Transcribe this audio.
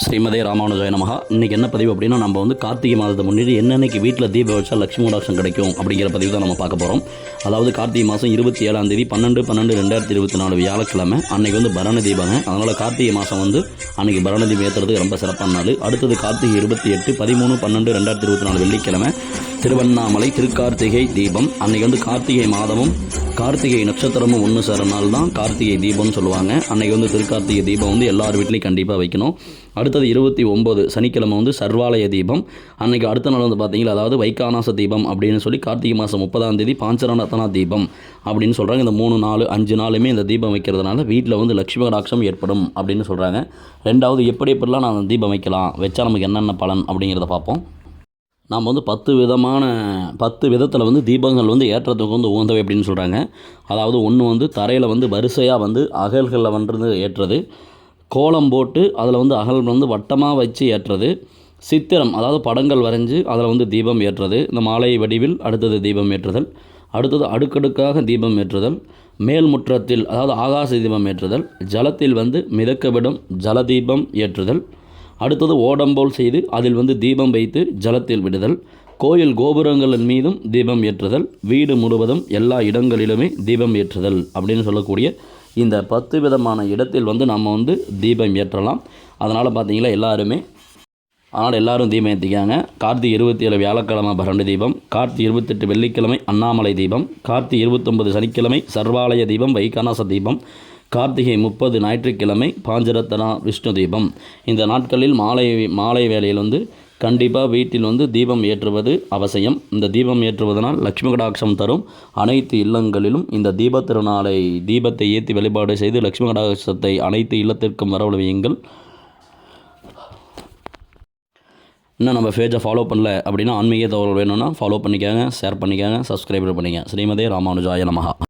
ஸ்ரீமதே ராமானுஜாய நமகா இன்றைக்கி என்ன பதிவு அப்படின்னா நம்ம வந்து கார்த்திகை மாதத்தை முன்னிட்டு என்னென்னைக்கு வீட்டில் தீபம் வச்சா லட்சுமி கிடைக்கும் அப்படிங்கிற பதிவு தான் நம்ம பார்க்க போகிறோம் அதாவது கார்த்திகை மாதம் இருபத்தி ஏழாம் தேதி பன்னெண்டு பன்னெண்டு ரெண்டாயிரத்தி இருபத்தி நாலு வியாழக்கிழமை. அன்னைக்கு வந்து பரண தீபங்க அதனால் கார்த்திகை மாதம் வந்து அன்னைக்கு பரண தீபம் ஏற்றுறது ரொம்ப சிறப்பான நாள். அடுத்தது கார்த்திகை இருபத்தி எட்டு பதிமூணு பன்னெண்டு ரெண்டாயிரத்தி இருபத்தி நாலு வெள்ளிக்கிழமை. திருவண்ணாமலை திருக்கார்த்திகை தீபம் அன்னைக்கு வந்து கார்த்திகை மாதமும் கார்த்திகை நட்சத்திரமும் ஒன்று சேர நாள் தான் கார்த்திகை தீபம்னு சொல்லுவாங்க. அன்னைக்கு வந்து திருக்கார்த்திகை தீபம் வந்து எல்லார் வீட்லேயும் கண்டிப்பாக வைக்கணும். அடுத்தது இருபத்தி ஒம்பது சனிக்கிழமை வந்து சர்வாலய தீபம். அன்னைக்கு அடுத்த நாள் வந்து பார்த்தீங்களா அதாவது வைகானாச தீபம் அப்படின்னு சொல்லி கார்த்திகை மாதம் முப்பதாம் தேதி பாஞ்சரநத்தனா தீபம் அப்படின்னு சொல்கிறாங்க இந்த மூணு நாலு அஞ்சு நாளுமே இந்த தீபம் வைக்கிறதுனால வீட்டில் வந்து லட்சுமி கடாட்சம் ஏற்படும் அப்படின்னு சொல்கிறாங்க ரெண்டாவது எப்படி எப்படிலாம் நான் தீபம் வைக்கலாம் வச்சா நமக்கு என்னென்ன பலன் அப்படிங்கிறத பார்ப்போம். நாம் வந்து பத்து விதமான பத்து விதத்தில் வந்து தீபங்கள் வந்து ஏற்றத்துக்கு வந்து உகந்தவை அப்படின்னு சொல்கிறாங்க அதாவது ஒன்று வந்து தரையில் வந்து வரிசையாக வந்து அகல்களில் வந்து ஏற்றுறது கோலம் போட்டு அதில் வந்து அகல் வந்து வட்டமாக வச்சு ஏற்றுறது சித்திரம் அதாவது படங்கள் வரைஞ்சி அதில் வந்து தீபம் ஏற்றுறது இந்த மாலை வடிவில் அடுத்தது தீபம் ஏற்றுதல். அடுத்தது அடுக்கடுக்காக தீபம் ஏற்றுதல். மேல் முற்றத்தில் அதாவது ஆகாச தீபம் ஏற்றுதல். ஜலத்தில் வந்து மிதக்கவிடும் ஜலதீபம் ஏற்றுதல். அடுத்தது ஓடம்போல் செய்து அதில் வந்து தீபம் வைத்து ஜலத்தில் விடுதல். கோயில் கோபுரங்களின் மீதும் தீபம் ஏற்றுதல். வீடு முழுவதும் எல்லா இடங்களிலுமே தீபம் ஏற்றுதல் அப்படின்னு சொல்லக்கூடிய இந்த பத்து விதமான இடத்தில் வந்து நம்ம வந்து தீபம் ஏற்றலாம். அதனால் பார்த்தீங்களா எல்லாருமே அதனால் எல்லாரும் தீபம் ஏற்றிக்காங்க கார்த்திகை இருபத்தி ஏழு வியாழக்கிழமை பரண்டு தீபம் கார்த்தி இருபத்தெட்டு வெள்ளிக்கிழமை அண்ணாமலை தீபம் கார்த்திகை இருபத்தொன்பது சனிக்கிழமை சர்வாலய தீபம் வைகானாச தீபம் கார்த்திகை முப்பது ஞாயிற்றுக்கிழமை பாஞ்சரத்தனா விஷ்ணு தீபம். இந்த நாட்களில் மாலை மாலை வேளையில் வந்து கண்டிப்பாக வீட்டில் வந்து தீபம் ஏற்றுவது அவசியம். இந்த தீபம் ஏற்றுவதனால் லட்சுமி கடாட்சம் தரும். அனைத்து இல்லங்களிலும் இந்த தீப திருநாளை தீபத்தை ஏற்றி வழிபாடு செய்து லட்சுமி கடாட்சத்தை அனைத்து இல்லத்திற்கும் வரவழையுங்கள் இன்னும் நம்ம பேஜை ஃபாலோ பண்ணல அப்படின்னா ஆன்மீக தகவல் வேணும்னா ஃபாலோ பண்ணிக்கோங்க ஷேர் பண்ணிக்கோங்க சப்ஸ்கிரைபர் பண்ணிக்கங்க. ஸ்ரீமதே ராமானுஜாய நமகா